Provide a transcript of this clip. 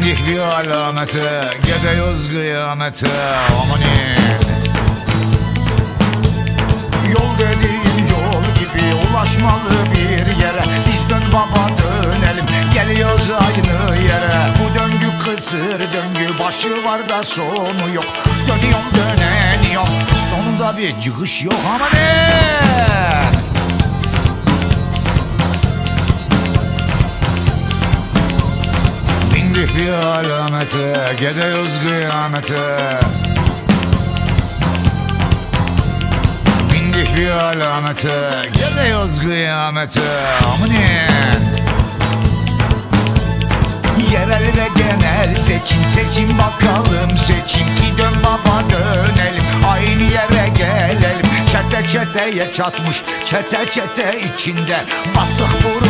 Bindik bir alamete Gidiyoruz kıyamete Amanin Yol dediğin yol gibi ulaşmalı bir yere. Biz dön baba dönelim. Geliyoruz aynı yere. Bu döngü kısır döngü başı var da sonu yok. Dönüyorum döneniyorum. Sonunda bir çıkış yok Amanin Bindik bir alamete Gidiyoruz kıyamete Bindik bir alamete Gidiyoruz kıyamete Amanin Yerel ve genel seçim seçim bakalım. Seçim ki dön baba dönelim. Aynı yere gelelim. Çete çeteye çatmış çete çete içinde. Battık burun